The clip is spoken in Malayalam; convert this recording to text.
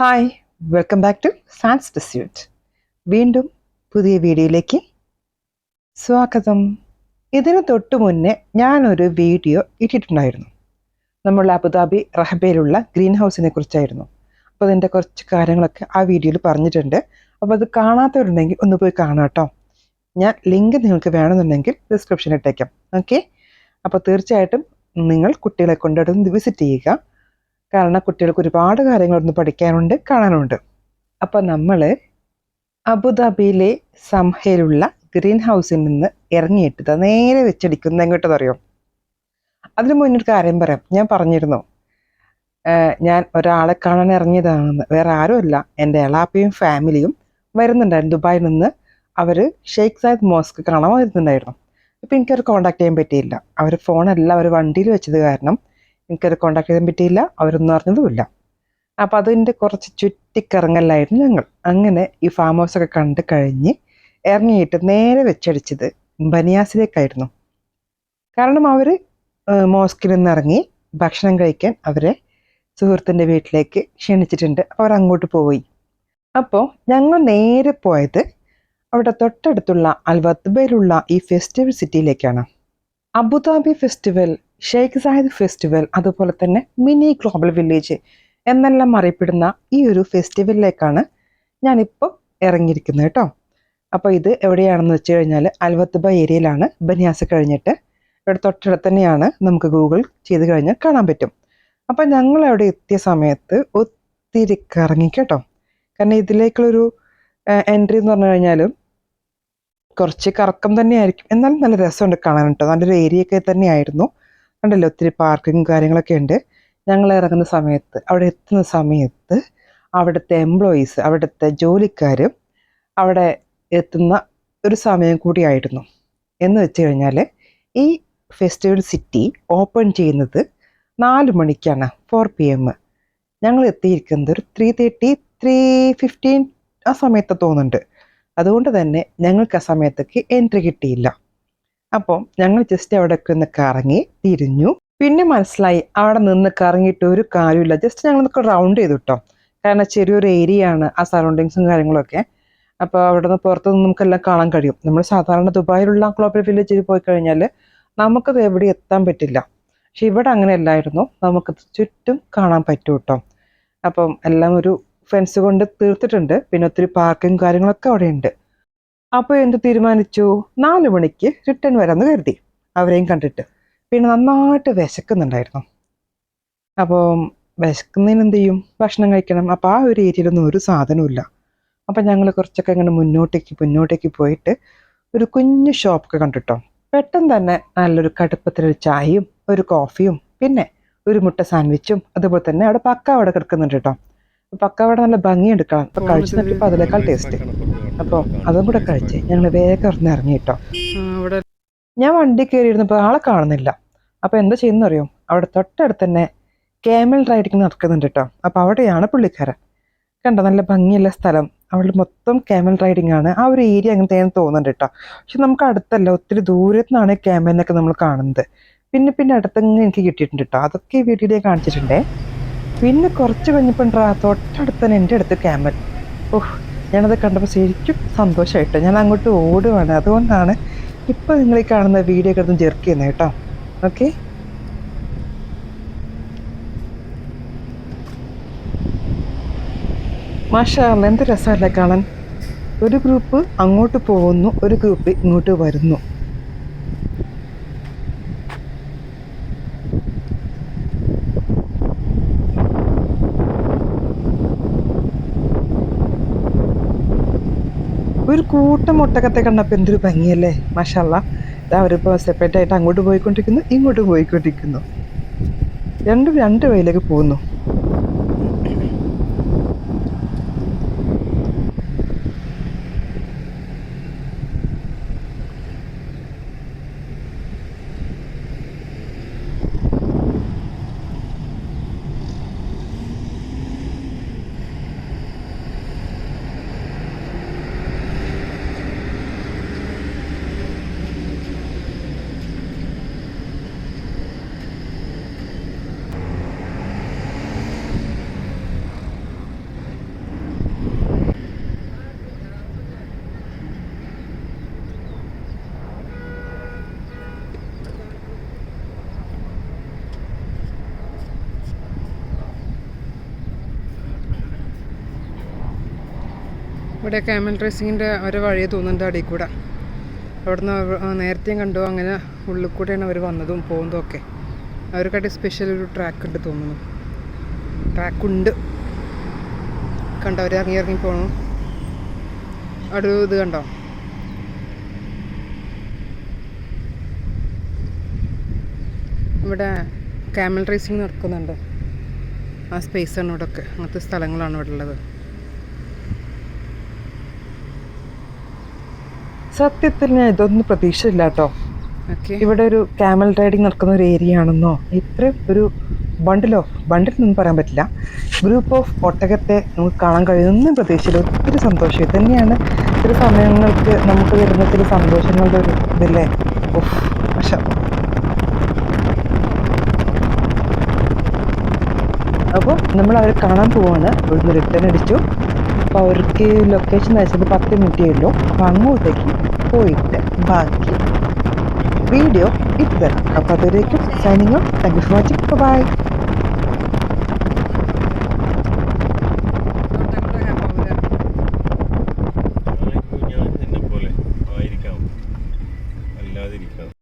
ഹായ് വെൽക്കം ബാക്ക് ടു സാൻസ് ഡിസ്യൂട്ട് വീണ്ടും പുതിയ വീഡിയോയിലേക്ക് സ്വാഗതം. ഇതിന് തൊട്ട് മുന്നേ ഞാനൊരു വീഡിയോ ഇട്ടിട്ടുണ്ടായിരുന്നു. നമ്മൾ അബുദാബി റഹബയിലുള്ള ഗ്രീൻ ഹൗസിനെ കുറിച്ചായിരുന്നു. അപ്പോൾ അതിന്റെ കുറച്ച് കാര്യങ്ങളൊക്കെ ആ വീഡിയോയിൽ പറഞ്ഞിട്ടുണ്ട്. അപ്പോൾ അത് കാണാത്തവരുണ്ടെങ്കിൽ ഒന്ന് പോയി കാണാം ഞാൻ ലിങ്ക് നിങ്ങൾക്ക് വേണമെന്നുണ്ടെങ്കിൽ ഡിസ്ക്രിപ്ഷനിൽ ഇട്ടേക്കാം. ഓക്കെ? അപ്പോൾ തീർച്ചയായിട്ടും നിങ്ങൾ കുട്ടികളെ കൊണ്ടടുത്ത് വിസിറ്റ് ചെയ്യുക. കാരണം കുട്ടികൾക്ക് ഒരുപാട് കാര്യങ്ങളൊന്ന് പഠിക്കാനുണ്ട് കാണാനുണ്ട്. അപ്പോൾ നമ്മൾ അബുദാബിയിലെ സംഹയിലുള്ള ഗ്രീൻ ഹൗസിൽ നിന്ന് ഇറങ്ങിയിട്ട് നേരെ വെച്ചടിക്കുന്ന എങ്ങോട്ടെന്ന് അറിയോ അതിന് മുന്നേ ഒരു കാര്യം പറയാം. ഞാൻ പറഞ്ഞിരുന്നു. ഞാൻ ഒരാളെ കാണാൻ ഇറങ്ങിയതാണെന്ന്. വേറെ ആരുമല്ല. എന്റെ എളാപ്പയും ഫാമിലിയും വരുന്നുണ്ടായിരുന്നു. ദുബായിൽ നിന്ന് അവർ ഷെയ്ഖ് സായിദ് മോസ്ക് കാണാൻ വരുന്നുണ്ടായിരുന്നു അപ്പോൾ എനിക്കവർ കോൺടാക്ട് ചെയ്യാൻ പറ്റിയില്ല. അവർ ഫോണല്ല അവർ വണ്ടിയിൽ വെച്ചത് കാരണം എനിക്കത് കോണ്ടാക്ട് ചെയ്യാൻ പറ്റിയില്ല. അവരൊന്നും അറിഞ്ഞതുമില്ല. അപ്പോൾ അതിന്റെ കുറച്ച് ചുറ്റിക്കറങ്ങലായിരുന്നു ഞങ്ങൾ. അങ്ങനെ ഈ ഫാം ഹൗസൊക്കെ കണ്ട് കഴിഞ്ഞ് ഇറങ്ങിയിട്ട് നേരെ വെച്ചടിച്ചത് ബനിയാസിലേക്കായിരുന്നു. കാരണം അവർ മോസ്കിൽ നിന്ന് ഇറങ്ങി ഭക്ഷണം കഴിക്കാൻ അവരെ സുഹൃത്തിന്റെ വീട്ടിലേക്ക് ക്ഷണിച്ചിട്ടുണ്ട്. അപ്പോൾ അവർ അങ്ങോട്ട് പോയി. അപ്പോൾ ഞങ്ങൾ നേരെ പോയത് അവിടെ തൊട്ടടുത്തുള്ള അൽവത്ബയിലുള്ള ഈ festival സിറ്റിയിലേക്കാണ് Abu Dhabi festival Sheikh Zayed festival അതുപോലെ തന്നെ മിനി ഗ്ലോബൽ വില്ലേജ് എന്നെല്ലാം അറിയപ്പെടുന്ന ഈ ഒരു ഫെസ്റ്റിവലിലേക്കാണ് ഞാനിപ്പോൾ ഇറങ്ങിയിരിക്കുന്നത് കേട്ടോ. അപ്പോൾ ഇത് എവിടെയാണെന്ന് വെച്ച് കഴിഞ്ഞാൽ അൽവത്തുബ ഏരിയയിലാണ്. ബനിയാസ് കഴിഞ്ഞിട്ട് ഇവിടെ തൊട്ടടുത്ത് തന്നെയാണ് നമുക്ക് ഗൂഗിൾ ചെയ്ത് കഴിഞ്ഞാൽ കാണാൻ പറ്റും. അപ്പോൾ ഞങ്ങൾ അവിടെ എത്തിയ സമയത്ത് ഒത്തിരി കറങ്ങി കേട്ടോ. കാരണം ഇതിലേക്കുള്ളൊരു എൻട്രി എന്ന് പറഞ്ഞു കഴിഞ്ഞാലും കുറച്ച് കറക്കം തന്നെയായിരിക്കും. എന്നാലും നല്ല രസമുണ്ട് കാണാൻ കേട്ടോ. നല്ലൊരു ഏരിയ ഒക്കെ തന്നെയായിരുന്നു. കണ്ടല്ലോ ഒത്തിരി പാർക്കിങ് കാര്യങ്ങളൊക്കെ ഉണ്ട്. ഞങ്ങൾ ഇറങ്ങുന്ന സമയത്ത് അവിടെ എത്തുന്ന സമയത്ത് അവിടുത്തെ എംപ്ലോയീസ് അവിടുത്തെ ജോലിക്കാരും അവിടെ എത്തുന്ന ഒരു സമയം കൂടിയായിരുന്നു എന്ന് വെച്ച് കഴിഞ്ഞാൽ ഈ ഫെസ്റ്റിവൽ സിറ്റി ഓപ്പൺ ചെയ്യുന്നത് നാല് മണിക്കാണ് ഫോർ പി എം ഞങ്ങൾ എത്തിയിരിക്കുന്നത് ഒരു ത്രീ തേർട്ടി ത്രീ ഫിഫ്റ്റീൻ ആ സമയത്ത് തോന്നുന്നുണ്ട്. അതുകൊണ്ട് തന്നെ ഞങ്ങൾക്ക് ആ സമയത്തേക്ക് എൻട്രി കിട്ടിയില്ല. അപ്പോൾ ഞങ്ങൾ ജസ്റ്റ് അവിടെയൊക്കെ ഒന്ന് കറങ്ങി തിരിഞ്ഞു. പിന്നെ മനസ്സിലായി അവിടെ നിന്ന് കറങ്ങിയിട്ട് ഒരു കാര്യമില്ല ജസ്റ്റ് ഞങ്ങളൊക്കെ റൗണ്ട് ചെയ്തു കേട്ടോ കാരണം ചെറിയൊരു ഏരിയ ആണ് ആ സറൗണ്ടിങ്സും കാര്യങ്ങളൊക്കെ. അപ്പോൾ അവിടെ നിന്ന് പുറത്തു നിന്ന് നമുക്കെല്ലാം കാണാൻ കഴിയും. നമ്മൾ സാധാരണ ദുബായിലുള്ള ഗ്ലോബൽ വില്ലേജിൽ പോയി കഴിഞ്ഞാൽ നമുക്കത് എവിടെ എത്താൻ പറ്റില്ല. പക്ഷെ ഇവിടെ അങ്ങനെയല്ലായിരുന്നു. നമുക്ക് ചുറ്റും കാണാൻ പറ്റും കേട്ടോ അപ്പം എല്ലാം ഒരു ഫെൻസ് കൊണ്ട് തീർത്തിട്ടുണ്ട്. പിന്നെ ഒത്തിരി പാർക്കിങ് കാര്യങ്ങളൊക്കെ അവിടെ ഉണ്ട് അപ്പോൾ എന്ത് തീരുമാനിച്ചു? നാല് മണിക്ക് റിട്ടേൺ വരാമെന്ന് കരുതി. അവരെയും കണ്ടിട്ട്. പിന്നെ നന്നായിട്ട് വിശക്കുന്നുണ്ടായിരുന്നു. അപ്പോൾ വിശക്കുന്നതിന് എന്ത് ചെയ്യും? ഭക്ഷണം കഴിക്കണം. അപ്പോൾ ആ ഒരു ഏരിയയിലൊന്നും ഒരു സാധനമില്ല അപ്പം ഞങ്ങൾ കുറച്ചൊക്കെ ഇങ്ങനെ മുന്നോട്ടേക്ക് മുന്നോട്ടേക്ക് പോയിട്ട് ഒരു കുഞ്ഞു ഷോപ്പൊക്കെ കണ്ടിട്ടോ. പെട്ടെന്ന് തന്നെ നല്ലൊരു കടുപ്പത്തിലൊരു ചായയും ഒരു കോഫിയും പിന്നെ ഒരു മുട്ട സാൻഡ്വിച്ചും അതുപോലെ തന്നെ അവിടെ പക്കാവട കിടക്കുന്നുണ്ട് കേട്ടോ. പക്കാവട നല്ല ഭംഗിയുണ്ട് കഴിച്ചു നോക്കിയപ്പോൾ അതിനേക്കാൾ ടേസ്റ്റ് അപ്പോൾ അതും കൂടെ കഴിച്ച് ഞങ്ങൾ വേഗം ഇറങ്ങി ഇറങ്ങി കേട്ടോ ഞാൻ വണ്ടി കയറിയിരുന്നപ്പോൾ ആളെ കാണുന്നില്ല. അപ്പോൾ എന്താ ചെയ്യുന്നറിയോ? അവിടെ തൊട്ടടുത്ത് തന്നെ ക്യാമൽ റൈഡിങ് നടക്കുന്നുണ്ട് കേട്ടോ അപ്പോൾ അവിടെയാണ് പുള്ളിക്കാരൻ. കണ്ടോ നല്ല ഭംഗിയുള്ള സ്ഥലം. അവിടെ മൊത്തം ക്യാമൽ റൈഡിങ് ആണ്. ആ ഒരു ഏരിയ അങ്ങനത്തെ തോന്നുന്നുണ്ട് കേട്ടോ പക്ഷെ നമുക്ക് അടുത്തല്ല ഒത്തിരി ദൂരത്തു നിന്നാണ് ക്യാമലിനൊക്കെ നമ്മൾ കാണുന്നത്. പിന്നെ പിന്നെ അടുത്തങ്ങ് എനിക്ക് കിട്ടിയിട്ടുണ്ട് കേട്ടോ അതൊക്കെ ഈ വീഡിയോയിൽ കാണിച്ചിട്ടുണ്ടേ. പിന്നെ കുറച്ച് കഴിഞ്ഞപ്പോൾ തൊട്ടടുത്ത് തന്നെ എന്റെ അടുത്ത് ക്യാമൽ ഓഹ് ഞാനത് കണ്ടപ്പോൾ ശരിക്കും സന്തോഷമായിട്ട് ഞാൻ അങ്ങോട്ട് ഓടുവാണ്. അതുകൊണ്ടാണ് ഇപ്പോൾ നിങ്ങൾ ഈ കാണുന്ന വീഡിയോ ഒക്കെ ഒന്ന് ജെർക്ക് ചെയ്യുന്നത് കേട്ടോ. ഓക്കെ മാഷാറിൽ എന്ത് രസമല്ലേ കാണാൻ? ഒരു ഗ്രൂപ്പ് അങ്ങോട്ട് പോകുന്നു ഒരു ഗ്രൂപ്പ് ഇങ്ങോട്ട് വരുന്നു. ഒരു കൂട്ടം ഒട്ടകത്തെ കണ്ടപ്പോൾ എന്തൊരു ഭംഗിയല്ലേ മഷാല്ല അവരിപ്പോൾ സെപ്പറേറ്റ് ആയിട്ട് അങ്ങോട്ട് പോയിക്കൊണ്ടിരിക്കുന്നു ഇങ്ങോട്ടും പോയിക്കൊണ്ടിരിക്കുന്നു. രണ്ടും രണ്ട് വഴിയിലേക്ക് പോകുന്നു. ഇവിടെ ക്യാമൽ റേസിങ്ങിന്റെ ഒരു വഴി തോന്നുന്നുണ്ട് അടിയിൽ കൂടെ. അവിടുന്ന് നേരത്തെയും കണ്ടു അങ്ങനെ ഉള്ളിൽ കൂടെയാണ് അവർ വന്നതും പോകുന്നതും ഒക്കെ. അവർക്കായിട്ട് സ്പെഷ്യൽ ഒരു ട്രാക്ക് ഉണ്ട് തോന്നുന്നു. ട്രാക്കുണ്ട് കണ്ടോ അവർ ഇറങ്ങി ഇറങ്ങി പോകണം അവിടെ ഇത് കണ്ടോ? ഇവിടെ ക്യാമൽ റേസിംഗ് നടക്കുന്നുണ്ട്. ആ സ്പേസാണ് ഇവിടെ ഒക്കെ അങ്ങനത്തെ സ്ഥലങ്ങളാണ് ഇവിടെ ഉള്ളത്. സത്യത്തിൽ ഞാൻ ഇതൊന്നും പ്രതീക്ഷയില്ല കേട്ടോ ഇവിടെ ഒരു ക്യാമൽ റൈഡിങ് നടക്കുന്ന ഒരു ഏരിയ ആണെന്നോ ഇത്രയും ഒരു ബണ്ടിലോ ബണ്ടിൽ ഒന്നും പറയാൻ പറ്റില്ല. ഗ്രൂപ്പ് ഓഫ് ഒട്ടകത്തെ നമുക്ക് കാണാൻ കഴിയുന്ന പ്രതീക്ഷയില്ല. ഒത്തിരി സന്തോഷം. ഇത് തന്നെയാണ് ചില സമയങ്ങൾക്ക് നമുക്ക് വരുന്ന ചില സന്തോഷങ്ങളുടെ ഒരു ഇതല്ലേ? ഓഫ് പക്ഷെ. അപ്പോൾ നമ്മൾ അവരെ കാണാൻ പോവാണ്. ഇവിടുന്ന് റിട്ടേൺ അടിച്ചു. അപ്പോൾ അവർക്ക് ലൊക്കേഷൻ അയച്ചത് പത്ത് മിനിറ്റേ ഉള്ളൂ. അപ്പോൾ അങ്ങോട്ടേക്ക് പോയിട്ട് ബാക്കി വീഡിയോ ഇട്ടുതരാം തരാം അപ്പോൾ അതുവരേക്കും signing thank you for watching bye